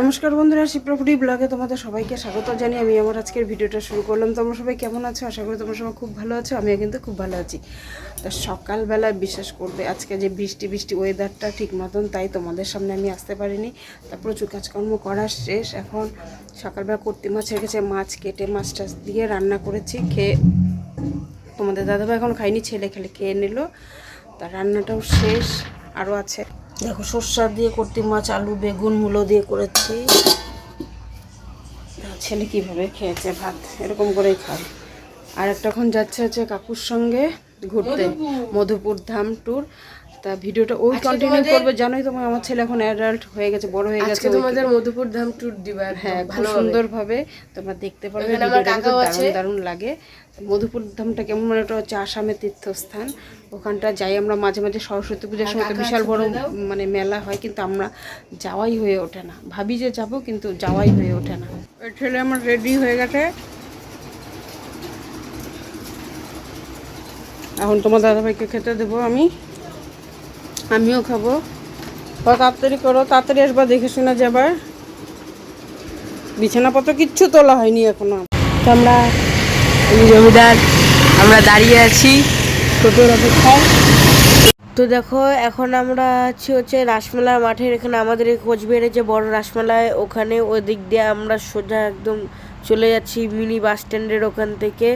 নমস্কার বন্ধুরা শিপ্রাপুরি ব্লগে তোমাদের সবাইকে স্বাগত জানিয়ে আমি আমার আজকের ভিডিওটা শুরু করলাম। তোমরা সবাই কেমন আছো? আশা করি তোমরা সবাই খুব ভালো আছো, আমিও কিন্তু খুব ভালো আছি। তো সকালবেলা বিশ্বাস করবে, আজকে যে বৃষ্টি বৃষ্টি ওয়েদারটা ঠিক মতন তাই তোমাদের সামনে আমি আসতে পারিনি। তা প্রচুর কাজকর্ম করা শেষ, এখন সকালবেলা কর্তি মাছ রেখেছে মাছ কেটে মাছ টাছ দিয়ে রান্না করেছি, খেয়ে তোমাদের দাদাভাই এখন খাইনি ছেলে খেলে খেয়ে নিল। তা রান্নাটাও শেষ, আরও আছে। দেখো সর্ষা দিয়ে করতে মাছ আলু বেগুন মূলো দিয়ে করেছি। ছেলে কীভাবে খেয়েছে ভাত? এরকম করেই খায়। আর একটা এখন যাচ্ছে হচ্ছে কাকুর সঙ্গে ঘুরতে মধুপুর। ধাম ট্যুর তা ভিডিওটা ওই কন্টিনিউ করবে জানোই তোমার আমার ছেলে এখন অ্যাডাল্ট হয়ে গেছে বড় হয়ে গেছে তোমাদের মধুপুর ধাম ট্যুর দিবা হ্যাঁ খুব সুন্দরভাবে তোমরা দেখতে পারবে ভিডিওটা দারুণ দারুণ লাগে। মধুপুর ধামটা কেমন মানে ওটা হচ্ছে আসামের তীর্থস্থান ওখানটা যাই আমরা মাঝে মাঝে সরস্বতী পূজার সময় তো বিশাল বড় মানে মেলা হয় কিন্তু আমরা যাওয়াই হয়ে ওঠে না। ভাবি যে যাব কিন্তু যাওয়াই হয়ে ওঠে না। ছেলে আমার রেডি হয়ে গেছে। এখন তোমার দাদাভাইকে খেতে দেবো আমি। আমিও খাব। তাড়াতাড়ি করো, তাড়াতাড়ি আসবা, দেখে শুনে যাবার বিছানাপত্র কিচ্ছু তোলা হয়নি এখনও। তো আমরা জমিদার, আমরা দাঁড়িয়ে আছি। টোটোর অপেক্ষায়। তো দেখো, এখন আমরা আছি হচ্ছে রাসমেলার মাঠের, এখানে আমাদের এই কোচবিহারের যে বড় রাসমেলায়, ওখানে ওই দিক দিয়ে আমরা সোজা একদম চলে যাচ্ছি মিনি বাস স্ট্যান্ডের ওখান থেকে।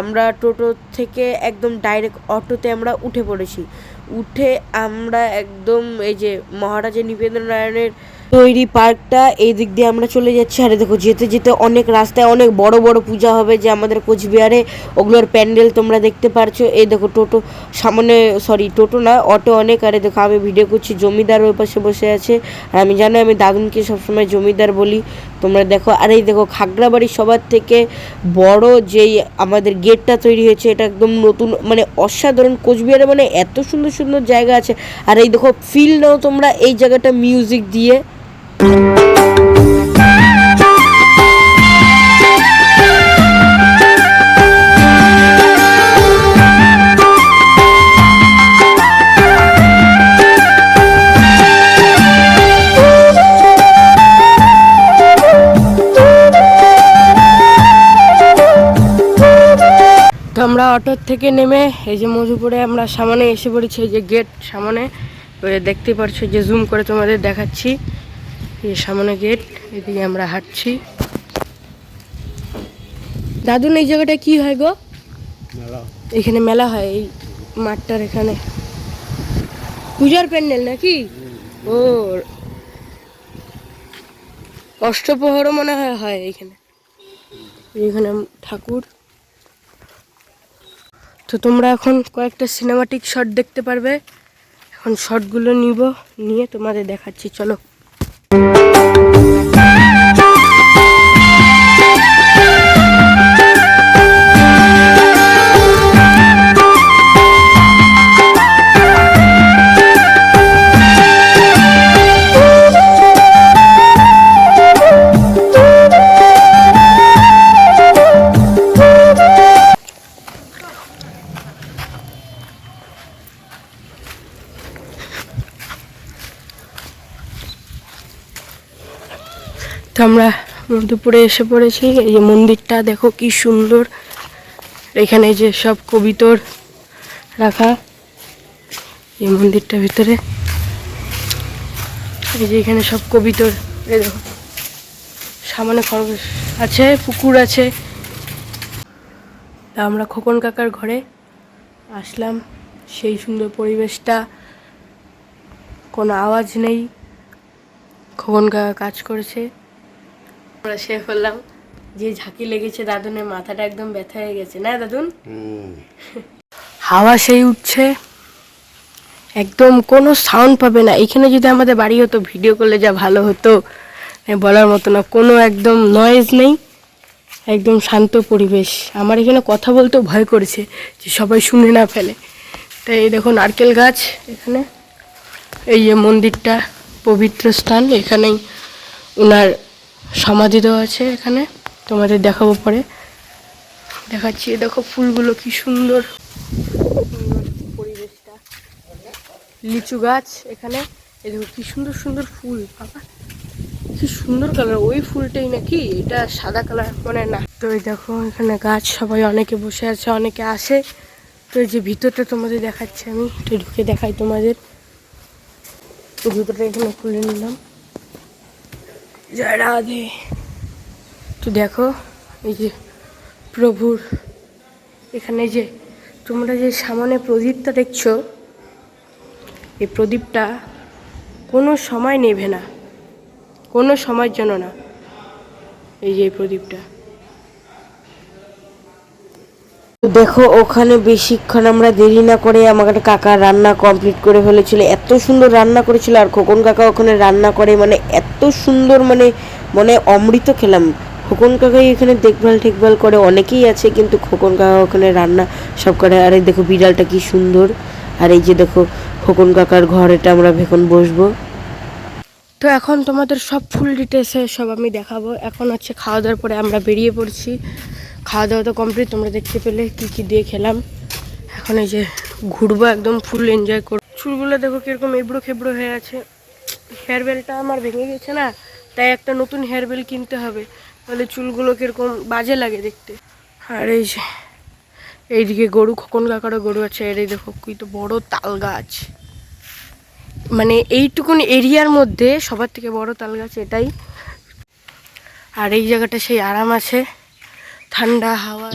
আমরা টোটো থেকে একদম ডাইরেক্ট অটোতে আমরা উঠে পড়েছি। উঠে আমরা একদম এই যে মহারাজা নিবেন্দ্র নারায়ণের তৈরি পার্কটা এই দিক দিয়ে আমরা চলে যাচ্ছি। আরে দেখো, যেতে যেতে অনেক রাস্তায় অনেক বড় বড় পূজা হবে যে আমাদের কোচবিহারে। ওগুলোর প্যান্ডেল তোমরা দেখতে পারছ। এই দেখো, টোটো সামনে সরি টোটো না, অটো অনেক। আরে দেখো, আমি ভিডিও করছি, জমিদার ওই পাশে বসে আছে। আর আমি জানো, আমি দাদুনকে সবসময় জমিদার বলি। তোমরা দেখো, আর এই দেখো, খাগড়াবাড়ি সবার থেকে বড় যেই আমাদের গেটটা তৈরি হয়েছে, এটা একদম নতুন মানে অসাধারণ কোচবিহারে মানে এত সুন্দর সুন্দর জায়গা আছে। আর এই দেখো ফিল নাও তোমরা এই জায়গাটা মিউজিক দিয়ে। অটোর থেকে নেমে এই যে মধুপুরে আমরা সামনে এসে পড়েছি এই যে গেট সামনে। দেখতে পারছ যে জুম করে তোমাদের দেখাচ্ছি। এই সামনে গেট এদিকে আমরা হাঁটছি। দাদুন এই জায়গাটা কি হয় গো? এখানে মেলা হয় এই মাঠটার এখানে। পূজার প্যান্ডেল নাকি? ও অষ্টপ্রহরও মনে হয় হয় এখানে। এখানে ঠাকুর। তো তোমরা এখন কয়েকটা সিনেমাটিক শট দেখতে পারবে। এখন শটগুলো নিব, নিয়ে তোমাদের দেখাচ্ছি, চলো। মধ্যপুরে এসে পড়েছি। এই যে মন্দিরটা দেখো কি সুন্দর। এখানে যে সব কবিতর রাখা এই মন্দিরটার ভিতরে। এই যে এখানে সব কবিতর, এই দেখো। সামনে খরগোশ আছে, পুকুর আছে। তা আমরা খোকন কাকার ঘরে আসলাম। সেই সুন্দর পরিবেশটা, কোনো আওয়াজ নেই। খোকন কাকা কাজ করেছে। আমরা সে করলাম যে ঝাঁকি লেগেছে দাদুনের মাথাটা একদম ব্যথা হয়ে গেছে না দাদুন? হাওয়া সেই উঠছে একদম কোনো সাউন্ড পাবে না। এখানে যদি আমাদের বাড়ি হতো ভিডিও করলে যা ভালো হতো বলার মতো না কোনো একদম নয়েজ নেই একদম শান্ত পরিবেশ। আমার এখানে কথা বলতেও ভয় করেছে যে সবাই শুনে না ফেলে। তাই এই দেখো নারকেল গাছ এখানে এই যে মন্দিরটা পবিত্র স্থান এখানেই ওনার সমাধি দেওয়া আছে এখানে। তোমাদের দেখাবো পরে। দেখাচ্ছি দেখো ফুলগুলো কি সুন্দর। পরিবেশটা। লিচু গাছ এখানে। এই দেখো কি সুন্দর সুন্দর ফুল, বাবা। কি সুন্দর কালার ওই ফুলটাই নাকি? এটা সাদা কালার মানে না। তো এই দেখো, এখানে গাছ, সবাই অনেকে বসে আছে, অনেকে আসে। তো এই যে ভিতরটা তোমাদের দেখাচ্ছি আমি, একটু ঢুকে দেখাই তোমাদের। ভিতরটা এখানে খুলে নিলাম। জয় রাধে তো দেখো, এই যে প্রভুর এখানে যে তোমরা যে সামনে প্রদীপটা দেখছ, এই প্রদীপটা কোনো সময় নেবে না, কোনো সময়ের জন্য না, এই যে প্রদীপটা। দেখো, ওখানে বেশিক্ষণ আমরা দেরি না করে আমাকে কাকা রান্না কমপ্লিট করে ফেলেছিল। এত সুন্দর রান্না করেছিল আর খোকন কাকা ওখানে রান্না করে মানে এত সুন্দর মানে মানে অমৃত খেলাম। খোকন কাকাই এখানে দেখভাল টেকভাল করে, অনেকেই আছে কিন্তু খোকন কাকা ওখানে রান্না সব করে। আর এই দেখো বিড়ালটা কি সুন্দর। আর এই যে দেখো, খোকন কাকার ঘর এটা আমরা এখন বসবো। তো এখন তোমাদের সব ফুল ডিটেলসে সব আমি দেখাবো। এখন হচ্ছে খাওয়া দাওয়ার পরে আমরা বেরিয়ে পড়ছি। খাওয়া দাওয়া তো কমপ্লিট তোমরা দেখতে পেলে কি কি দিয়ে খেলাম। এখন এই যে ঘুরবো একদম ফুল এনজয় করব। চুলগুলো দেখো কীরকম এবড়ো খেবড়ো হয়ে আছে। হেয়ার বেলটা আমার ভেঙে গেছে না, তাই একটা নতুন হেয়ার বেল কিনতে হবে। তাহলে চুলগুলো কীরকম বাজে লাগে দেখতে। আর এই যে, এইদিকে গরু, খোকন কাকারও গরু আছে। আর এই দেখো কি তো বড় তাল গাছ। মানে এইটুকুন এরিয়ার মধ্যে সবার থেকে বড় তাল গাছ এটাই। আর এই জায়গাটা সেই আরাম আছে। ঠান্ডা হাওয়া।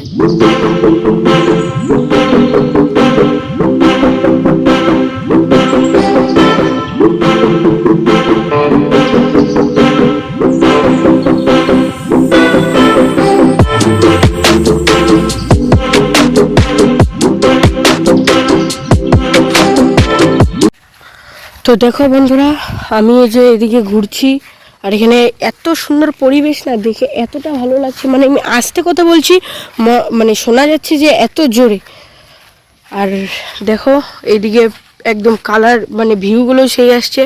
তো দেখো বন্ধুরা আমি এই যে এদিকে ঘুরছি। আর এখানে এত সুন্দর পরিবেশ না, দেখে এতটা ভালো লাগছে। মানে আমি আসতে কথা বলছি মানে শোনা যাচ্ছে যে এত জোরে। আর দেখো এইদিকে একদম কালার মানে ভিউগুলো সেই আসছে।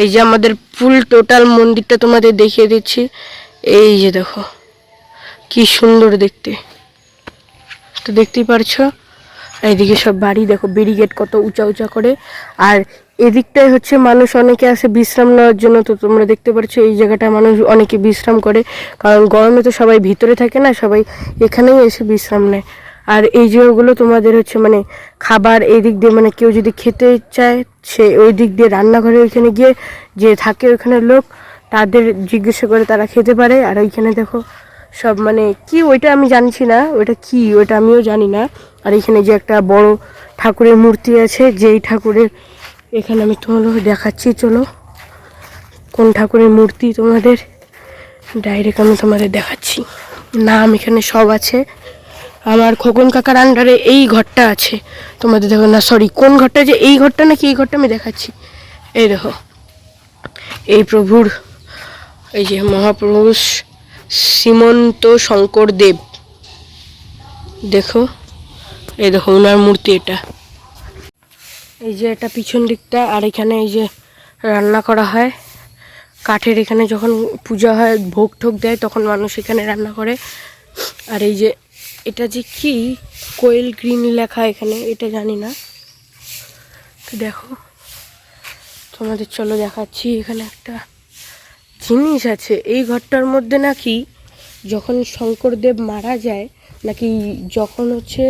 এই যে আমাদের ফুল টোটাল মন্দিরটা তোমাদের দেখিয়ে দিচ্ছি। এই যে দেখো, কি সুন্দর দেখতে। তো দেখতেই পারছ? এদিকে সব বাড়ি, দেখো ব্যারিগেড কত উঁচা উঁচা করে। আর এদিকটায় হচ্ছে মানুষ, অনেকে আসে বিশ্রাম নেওয়ার জন্য। তো তোমরা দেখতে পাচ্ছ, এই জায়গাটা মানুষ অনেকে বিশ্রাম করে। কারণ গরমে তো সবাই ভিতরে থাকে না, সবাই এখানেই এসে বিশ্রাম নেয়। আর এই জায়গাগুলো তোমাদের হচ্ছে মানে খাবার এই দিক দিয়ে মানে কেউ যদি খেতে চায়, সে ওই দিক দিয়ে রান্নাঘরে ওইখানে গিয়ে যে থাকে ওইখানে লোক, তাদের জিজ্ঞাসা করে তারা খেতে পারে। আর ওইখানে দেখো, সব মানে কি, ওইটা আমি জানছি না, ওইটা কি, ওইটা আমিও জানি না। আর এখানে যে একটা বড় ঠাকুরের মূর্তি আছে, যেই ঠাকুরের এখানে আমি তোমাদের দেখাচ্ছি, চলো। কোন ঠাকুরের মূর্তি তোমাদের? ডাইরেক্ট আমি তোমাদের দেখাচ্ছি। নাম এখানে সব আছে। আমার খোকন কাকার আন্ডারে এই ঘরটা আছে। তোমাদের দেখো না সরি কোন ঘরটা যে এই ঘরটা নাকি এই ঘরটা আমি দেখাচ্ছি। এই দেখো, এই প্রভুর, এই যে মহাপুরুষ শ্রীমন্ত শঙ্কর দেব দেখো এই দেখো ওনার মূর্তি এটা। এই যে এটা পিছন দিকটা, আর এখানে এই যে রান্না করা হয়। কাঠের এখানে যখন পূজা হয়, ভোগ ঠোক দেয়, তখন মানুষ এখানে রান্না করে। আর এই যে এটা যে কি? কোয়েল গ্রিন লেখা এখানে, এটা জানি না। তো দেখো, তোমাদের চলো দেখাচ্ছি, এখানে একটা জিনিস আছে। এই ঘরটার মধ্যে নাকি যখন শঙ্করদেব মারা যায়, নাকি যখন হচ্ছে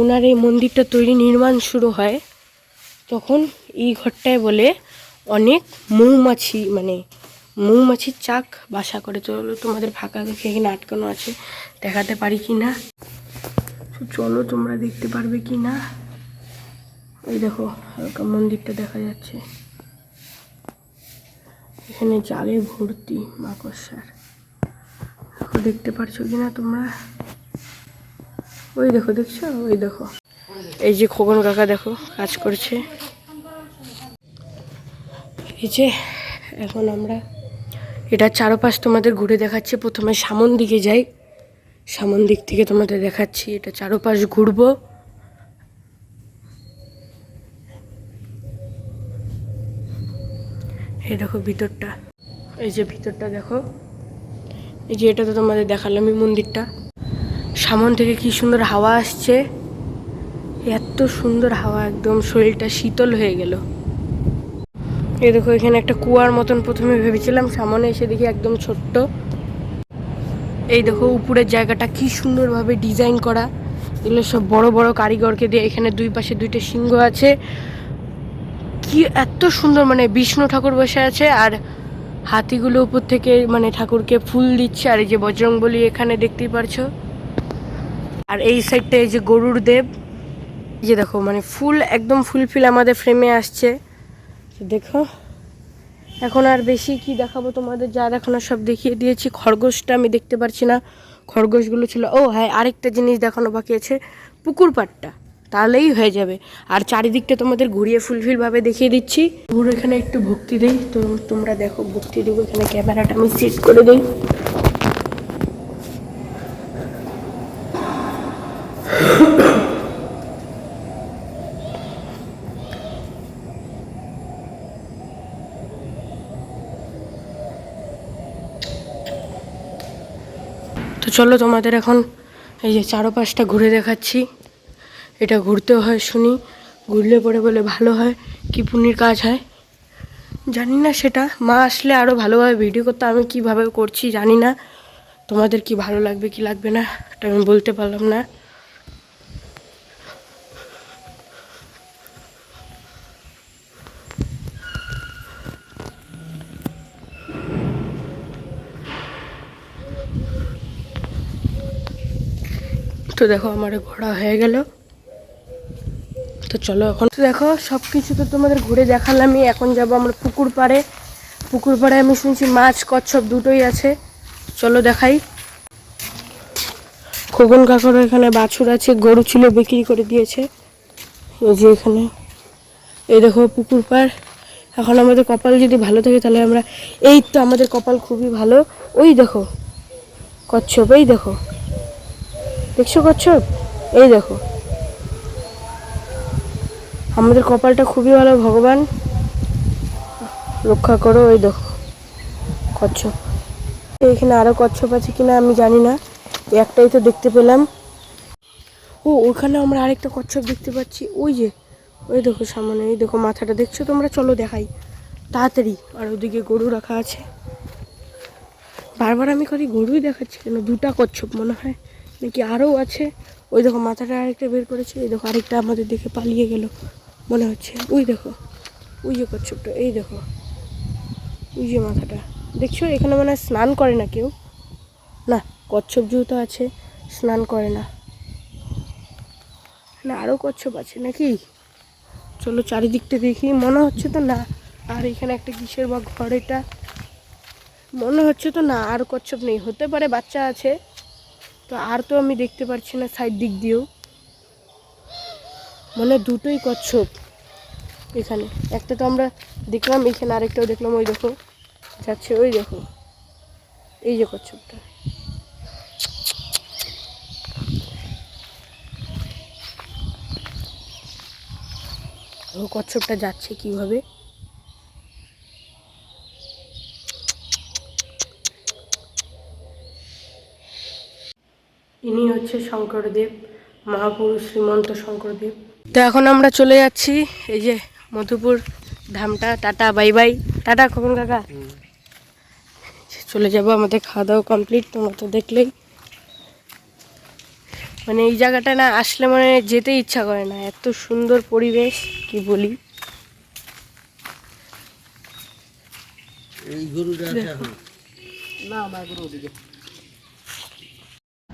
ওনার এই মন্দিরটা তৈরি নির্মাণ শুরু হয় তখন এই ঘরটায় বলে অনেক মৌমাছি মানে মৌমাছির চাক বাসা করে। চলো তোমাদের ফাঁকা দেখে এখানে আটকানো আছে, দেখাতে পারি কি না চলো তোমরা দেখতে পারবে কি না এই দেখো, হালকা মন্দিরটা দেখা যাচ্ছে। এখানে জালে ভর্তি মাকড়সার। দেখো দেখতে পারছ কি না তোমরা? ওই দেখো, দেখছ? ওই দেখো। এই যে খোকন কাকা দেখো, কাজ করছে। এই যে, এখন আমরা এটা চারপাশ তোমাদের ঘুরে দেখাচ্ছি। প্রথমে সামন দিকে যাই। সামন দিক থেকে তোমাদের দেখাচ্ছি, এটা চারপাশ ঘুরবো। এই দেখো ভিতরটা। এই যে ভিতরটা দেখো। এই যে এটা তো তোমাদের দেখালাম, এই মন্দিরটা। সামন থেকে কি সুন্দর হাওয়া আসছে? এত সুন্দর হাওয়া একদম, শরীরটা শীতল হয়ে গেল। এই দেখো, এখানে একটা কুয়ার মতন প্রথমে ভেবেছিলাম, সামনে এসে দেখি একদম ছোট্ট। এই দেখো, উপরের জায়গাটা কি সুন্দরভাবে ডিজাইন করা। এগুলো সব বড় বড় কারিগরকে দিয়ে এখানে দুই পাশে দুইটা সিংহ আছে। কি এত সুন্দর মানে বিষ্ণু ঠাকুর বসে আছে আর হাতিগুলো উপর থেকে মানে ঠাকুরকে ফুল দিচ্ছে। আর এই যে বজরং বলি এখানে দেখতেই পারছ। আর এই সাইডটা এই যে গরুর দেব যে দেখো মানে ফুল, একদম ফুলফিল আমাদের ফ্রেমে আসছে। দেখো, এখন আর বেশি কি দেখাবো তোমাদের, যা দেখানো সব দেখিয়ে দিয়েছি। খরগোশটা আমি দেখতে পারছি না। খরগোশগুলো ছিল, ও হ্যাঁ আরেকটা জিনিস দেখানো বাকি আছে, পুকুর পাড়টা, তাহলেই হয়ে যাবে। আর চারিদিকটা তোমাদের ঘুরিয়ে ফুলফিলভাবে দেখিয়ে দিচ্ছি। পুরো এখানে একটু ভক্তি দেই, তো তোমরা দেখো, ভক্তি দেবো, এখানে ক্যামেরাটা আমি সেট করে দিই। চলো তোমাদের এখন এই যে চারপাশটা ঘুরে দেখাচ্ছি। এটা ঘুরতে হয় শুনি, ঘুরলে পরে বলে ভালো হয়, কি পুণ্যের কাজ হয়। জানি না সেটা, মা আসলে আরও ভালোভাবে ভিডিও করতে, আমি কীভাবে করছি জানি না। তোমাদের কি ভালো লাগবে, কি লাগবে না, এটা আমি বলতে পারলাম না। তো দেখো আমার ঘোরা হয়ে গেল। তো চলো এখন। তো দেখো সব কিছু তো তোমাদের ঘুরে দেখালামই। এখন যাব আমরা পুকুর পাড়ে। পুকুর পাড়ে আমি শুনছি মাছ, কচ্ছপ দুটোই আছে। চলো দেখাই। খোকন কাকারও এখানে বাছুর আছে, গরু ছিল, বিক্রি করে দিয়েছে। এই যে এখানে। এই দেখো পুকুর পাড়। এখন আমাদের কপাল যদি ভালো থাকে তাহলে আমরা এই তো আমাদের কপাল খুবই ভালো। ওই দেখো, কচ্ছপ, এই দেখো। দেখছ কচ্ছপ এই দেখো। আমাদের কপালটা খুবই ভালো, ভগবান। রক্ষা করো ওই দেখো। কচ্ছপ। এখানে আরও কচ্ছপ আছে কিনা আমি জানি না। একটাই তো দেখতে পেলাম। ও, ওখানে আমরা আরেকটা কচ্ছপ দেখতে পাচ্ছি। ওই যে, ওই দেখো সামনে, এই দেখো মাথাটা। দেখছ তোমরা? চলো দেখাই। তাড়াতাড়ি। আর ওদিকে গরু রাখা আছে। বারবার আমি করি গরুই দেখাচ্ছি কেন? দুটা কচ্ছপ মনে হয়। নাকি আরও আছে? ওই দেখো, মাথাটা আরেকটা বের করেছে। এই দেখো, আরেকটা আমাদের দেখে পালিয়ে গেল, মনে হচ্ছে। ওই দেখো, ওই যে কচ্ছপটা, এই দেখো। ওই যে মাথাটা। দেখছ, এখানে মানে স্নান করে না কেউ? না, কচ্ছপ যেহেতু আছে, স্নান করে না। না, আরও কচ্ছপ আছে নাকি? চলো চারিদিকটা দেখি, মনে হচ্ছে তো না। আর এখানে একটা কিসের বা ঘর এটা? মনে হচ্ছে তো না, আর কচ্ছপ নেই। হতে পারে বাচ্চা আছে তো আর তো আমি দেখতে পাচ্ছি না সাইড দিক দিয়েও। মানে দুটোই কচ্ছপ এখানে। একটা তো আমরা দেখলাম, এখানে আরেকটাও দেখলাম, ওই দেখো। যাচ্ছে ওই দেখো। এই যে কচ্ছপটা। ও কচ্ছপটা যাচ্ছে কীভাবে? ইনি হচ্ছে শঙ্করদেব মহাপুরুষ শ্রীমন্ত শঙ্করদেব। তো এখন আমরা চলে যাচ্ছি এই যে Madhupur ধামটা। Tata bye bye. Tata Khokon কাকা। চলে যাব আমাদের খাওয়া দাওয়া কমপ্লিট তোমরা তো দেখলেই। মানে এই জায়গাটা না আসলে মানে যেতে ইচ্ছা করে না এত সুন্দর পরিবেশ কি বলি।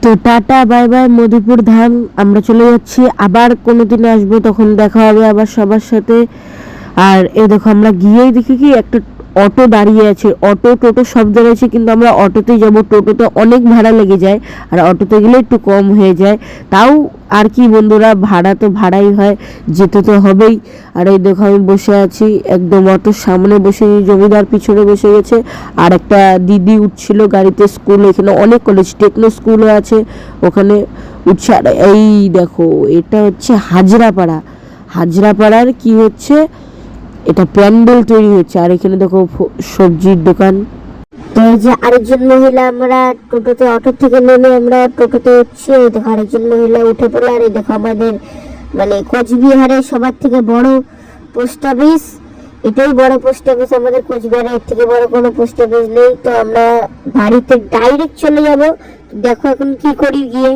তো tata, bye bye, Madhupur Dham. আমরা চলে যাচ্ছি। আবার কোনো দিন আসব, তখন দেখা হবে আবার সবার সাথে। আর এ দেখো, আমরা গিয়েই দেখি কি, একটা অটো দাঁড়িয়ে আছে, অটো, টোটো সব দাঁড়িয়েছে কিন্তু আমরা অটোতেই যাব। টোটোতে অনেক ভাড়া লেগে যায় আর অটোতে গেলে একটু কম হয়ে যায়। তাও আর কি বন্ধুরা, ভাড়া তো ভাড়াই হয়, যেতে তো হবেই। আর এই দেখো আমি বসে আছি, একদম অটোর সামনে বসে জমিদার পিছনে বসে গেছে। আর একটা দিদি উঠছিল গাড়িতে স্কুল, এখানে অনেক কলেজ টেকনো স্কুলও আছে। ওখানে উঠছে। আর এই দেখো, এটা হচ্ছে হাজরাপাড়া। হাজরাপাড়ার কি হচ্ছে? এটা প্যান্ডেল তৈরি হচ্ছে। আর এখানে দেখো সবজির দোকান। তো এই যে আরেকজন মহিলা আমরা টোটোতে অটো থেকে নেমে আমরা টোটোতে উঠছি। এই দেখো আরেকজন মহিলা উঠে পড়ল। আর এই দেখো আমাদের মানে কোচবিহারের সবার থেকে বড় পোস্ট অফিস। এটাই বড় পোস্ট অফিস। আমাদের কোচবিহারে এর থেকে বড় কোনো পোস্ট অফিস নেই। তো আমরা বাড়িতে ডাইরেক্ট চলে যাব। দেখো এখন কি করি গিয়ে।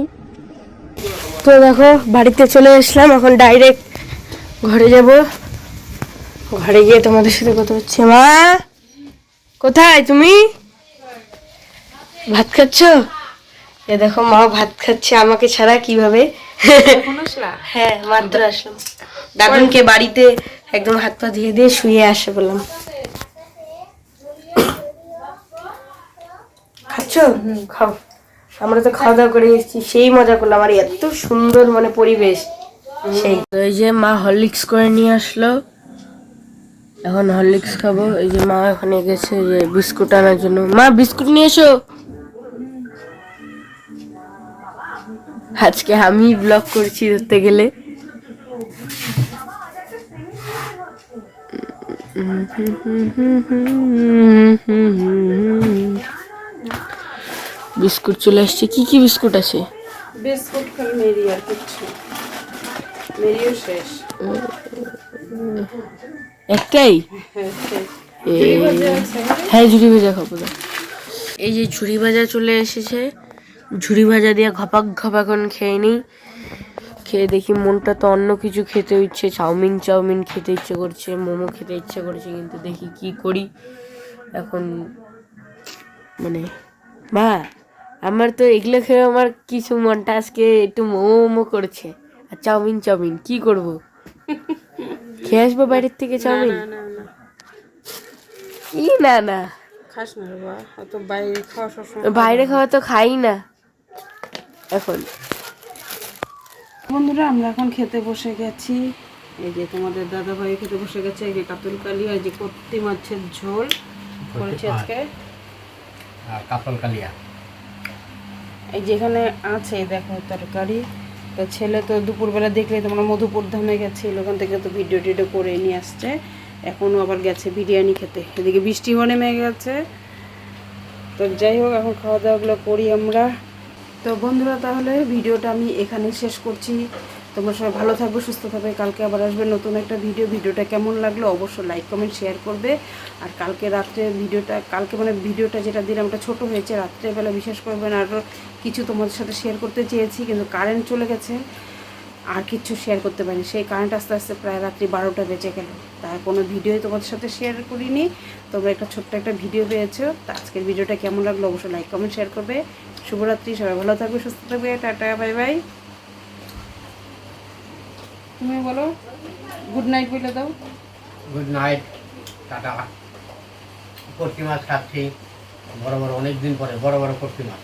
তো দেখো বাড়িতে চলে আসলাম। এখন ডাইরেক্ট ঘরে যাব। ঘরে গিয়ে তোমাদের সাথে কথা হচ্ছে, মা। কোথায় তুমি? ভাত খাচ্ছ? এ দেখো, মা ভাত খাচ্ছে, আমাকে ছাড়া কীভাবে? হ্যাঁ মাত্র আসলাম। দাদুনকে বাড়িতে একদম হাত পা ধুয়ে দিয়ে শুয়ে আসে বললাম। খাচ্ছ? খাও। আমরা তো খাওয়া দাওয়া করে এসেছি, সেই মজা করলাম। আর এত সুন্দর মানে পরিবেশ। সেই। এই যে মা হরলিক্স করে নিয়ে আসলো। এখন হরলিক্স খাব। এই যে মা এখানে গেছে যে বিস্কুট আনার জন্য। মা বিস্কুট নিয়ে এসো। আজকে আমি ব্লগ করছি ধরতে গেলে। বিস্কুট চলে আসছে। কি কি বিস্কুট আছে? বিস্কুট মেরি আর কিচ্ছু মেরিও শেষ। একটাই হ্যাঁ ঝুড়ি ভাজা খাব এই যে ঝুড়ি ভাজা চলে এসেছে। ঝুড়ি ভাজা দিয়ে ঘপাক ঘপাক করে খেয়ে নিই। খেয়ে দেখি মনটা তো অন্য কিছু খেতে ইচ্ছে। চাউমিন চাউমিন খেতে ইচ্ছে করছে মোমো খেতে ইচ্ছে করছে কিন্তু দেখি কি করি। এখন মানে মা আমার তো এগুলো খেয়ে আমার কিছু মনটা আজকে একটু মোমো মোমো করছে। আর চাউমিন চাউমিন কি করব? খেয়ে আসব বাইরের থেকে চাউমিন? না না না। ই না না। খাস না অত বাইরে খাওয়া সবসময় বাইরে খাওয়া তো খাই না। এখন। বন্ধুরা আমরা এখন খেতে বসে গেছি। এই যে তোমাদের দাদা ভাই খেতে বসে গেছে এই যে কাতুল কালি আর যে কত্তি মাছের ঝোল করেছি আজকে। কাপল কালিয়া। এই যেখানে আছে দেখো তরকারি। তো ছেলে তো দুপুরবেলা দেখলে তোমরা মধুপুর ধামে গেছিল, ওখান থেকে তো ভিডিও টিডিও করে নিয়ে আসছে। এখনও আবার গেছে বিরিয়ানি খেতে। এদিকে বৃষ্টি মনে নেমে গেছে। তো যাই হোক, এখন খাওয়া দাওয়াগুলো করি আমরা। তো বন্ধুরা, তাহলে ভিডিওটা আমি এখানেই শেষ করছি। তোমরা সবাই ভালো থাকবে, সুস্থ থাকবে। কালকে আবার আসবে নতুন একটা ভিডিও ভিডিওটা কেমন লাগল অবশ্যই লাইক কমেন্ট শেয়ার করবে। আর কালকে রাত্রে ভিডিওটা, কালকে মানে ভিডিওটা যেটা দিলাম ওটা ছোটো হয়েছে, রাত্রেবেলা বিশেষ করবেন আর কিছু তোমাদের সাথে শেয়ার করতে চেয়েছি, কিন্তু কারেন্ট চলে গেছে। আর কিচ্ছু শেয়ার করতে পারিনি। সেই কারেন্ট আস্তে আস্তে প্রায় রাত্রি বারোটা বেজে গেল। তাই কোনো ভিডিওই তোমাদের সাথে শেয়ার করিনি। তোমরা একটা ছোট্ট একটা ভিডিও পেয়েছ। তা আজকের ভিডিওটা কেমন লাগল অবশ্যই লাইক কমেন্ট শেয়ার করবে। শুভরাত্রি, সবাই ভালো থাকবে, সুস্থ থাকবে। টাটা বাই বাই তুমি বলো গুড নাইট বলে দাও। Good night tata. কর্তি মাছ খাচ্ছি, বড় বড় অনেক দিন পরে, বড় বড় কর্তি মাছ।